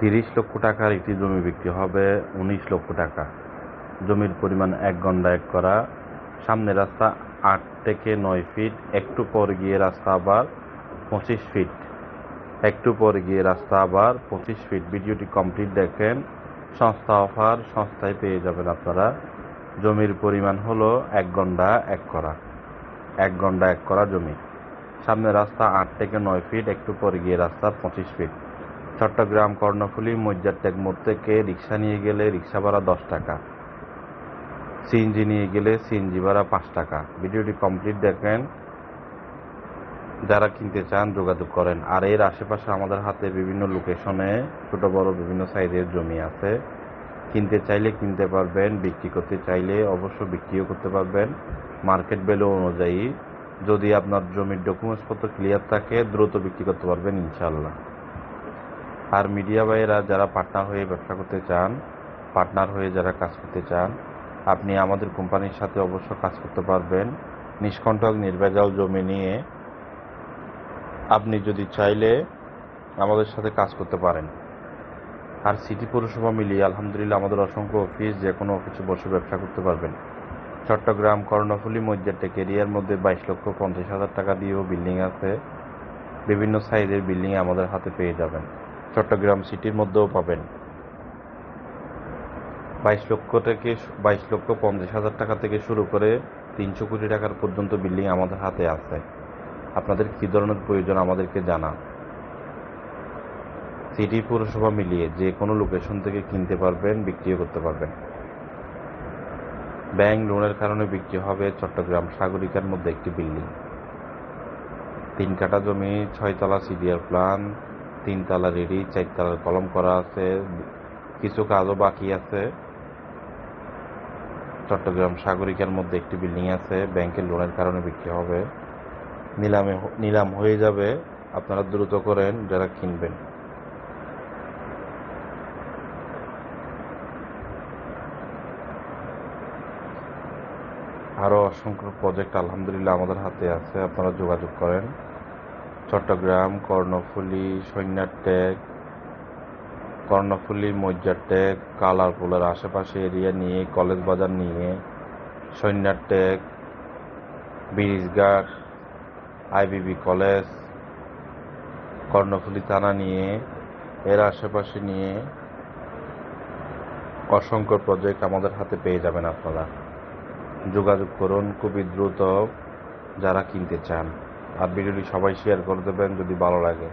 তিরিশ লক্ষ টাকার একটি জমি বিক্রি হবে, উনিশ লক্ষ টাকা। জমির পরিমাণ এক গন্ডা এক করা। সামনে রাস্তা আট থেকে নয় ফিট, একটু পর গিয়ে রাস্তা আবার পঁচিশ ফিট। একটু পর গিয়ে রাস্তা আবার পঁচিশ ফিট। ভিডিওটি কমপ্লিট দেখেন সংস্থা অফার সংস্থায় পেয়ে যাবেন আপনারা। জমির পরিমাণ হলো এক গন্ডা এক করা। এক গন্ডা এক করা জমি। সামনে রাস্তা আট থেকে নয় ফিট, একটু পর গিয়ে রাস্তা পঁচিশ ফিট। চট্টগ্রাম কর্ণফুলী টেক মোড় থেকে রিক্সা নিয়ে গেলে রিক্সা ভাড়া দশ টাকা। সিএনজি নিয়ে গেলে সিএনজি ভাড়া পাঁচ টাকা। ভিডিওটি কমপ্লিট দেখেন। যারা কিনতে চান, যোগাযোগ করেন। আর এর আশেপাশে আমাদের হাতে বিভিন্ন লোকেশনে ছোট, বড় বিভিন্ন সাইজের জমি আছে। কিনতে চাইলে কিনতে পারবেন, বিক্রি করতে চাইলে অবশ্য বিক্রিও করতে পারবেন। মার্কেট ভ্যালু অনুযায়ী যদি আপনার জমির ডকুমেন্টসপত্র ক্লিয়ার থাকে, দ্রুত বিক্রি করতে পারবেন ইনশাল্লাহ আর মিডিয়া ভাইয়েরা যারা পার্টনার হয়ে ব্যবসা করতে চান পার্টনার হয়ে যারা কাজ করতে চান, আপনি আমাদের কোম্পানির সাথে অবশ্য কাজ করতে পারবেন। নিষ্কণ্টক নির্ভেজাল জমি নিয়ে আপনি যদি চাইলে আমাদের সাথে কাজ করতে পারেন। আর সিটি পৌরসভা মিলিয়ে আলহামদুলিল্লাহ আমাদের অসংখ্য অফিস, যে কোনো অফিসে বসে ব্যবসা করতে পারবেন। চট্টগ্রাম, কর্ণফুলী মজ্জাটেক এরিয়ার মধ্যে বাইশ লক্ষ পঞ্চাশ হাজার টাকা দিয়েও বিল্ডিং আছে। বিভিন্ন সাইজের বিল্ডিং আমাদের হাতে পেয়ে যাবেন। চট্টগ্রাম সিটির মধ্যেও পাবেন। বাইশ লক্ষ থেকে বাইশ লক্ষ পঞ্চাশ হাজার টাকা থেকে শুরু করে তিনশো কোটি টাকার পর্যন্ত বিল্ডিং আমাদের হাতে আছে। আপনাদের কী ধরনের প্রয়োজন আমাদেরকে জানান। সিটি পৌরসভা মিলিয়ে যে কোনো লোকেশন থেকে কিনতে পারবেন, বিক্রিও করতে পারবেন। ব্যাংক লোনের কারণে বিক্রি হবে চট্টগ্রাম সাগরিকার মধ্যে একটি বিল্ডিং। তিন কাঠা জমি, ছয়তলা সিডিআর প্ল্যান তিনতলা রেডি, চারতলার কলম করা আছে, কিছু কাজও বাকি আছে। চট্টগ্রাম সাগরিকার মধ্যে একটি বিল্ডিং আছে, ব্যাংকের লোনের কারণে বিক্রি হবে। নিলামে নিলাম হয়ে যাবে, আপনারা দ্রুত করেন, যারা কিনবেন। আরও অসংখ্য প্রজেক্ট আলহামদুলিল্লাহ আমাদের হাতে আছে, আপনারা যোগাযোগ করেন। চট্টগ্রাম, কর্ণফুলী সৈন্যাটেক কর্ণফুলী মজ্জারটেক কালারপুলের আশেপাশে এরিয়া নিয়ে, কলেজ বাজার নিয়ে সৈন্যাটেক ব্রিজঘাট, আইবিবি কলেজ, কর্ণফুলী থানা নিয়ে, এর আশেপাশে নিয়ে অসংখ্য প্রজেক্ট আমাদের হাতে পেয়ে যাবেন আপনারা। যোগাযোগ করুন, খুবই দ্রুত যারা কিনতে চান। আর ভিডিওটি সবাই শেয়ার করে দেবেন যদি ভালো লাগে।